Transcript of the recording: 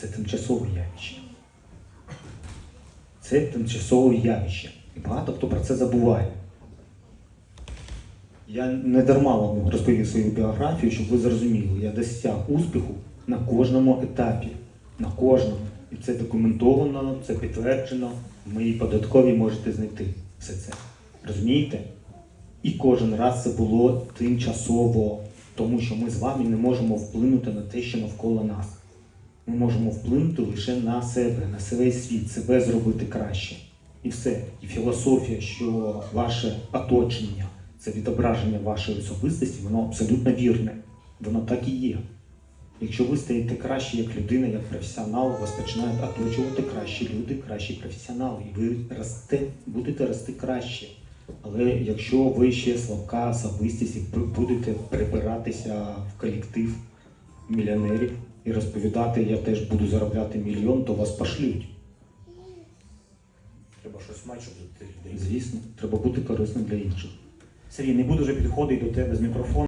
це тимчасове явище. Це тимчасове явище. І багато хто про це забуває. Я не дарма вам розповів свою біографію, щоб ви зрозуміли, я досяг успіху на кожному етапі. На кожному. І це документовано, це підтверджено. В моїй податковій можете знайти все це. Розумієте? І кожен раз це було тимчасово, тому що ми з вами не можемо вплинути на те, що навколо нас. Ми можемо вплинути лише на себе, на свій світ, себе зробити краще. І все. І філософія, що ваше оточення це відображення вашої особистості, воно абсолютно вірне. Воно так і є. Якщо ви стаєте краще як людина, як професіонал, вас починають оточувати кращі люди, кращі професіонали, і ви росте, будете рости краще. Але якщо ви ще слабка особистість будете прибиратися в колектив мільйонерів і розповідати, я теж буду заробляти мільйон, то вас пошлють. Треба щось мати, щоб жити людей. Звісно, треба бути корисним для інших. Сергій, не буду вже підходити до тебе з мікрофоном.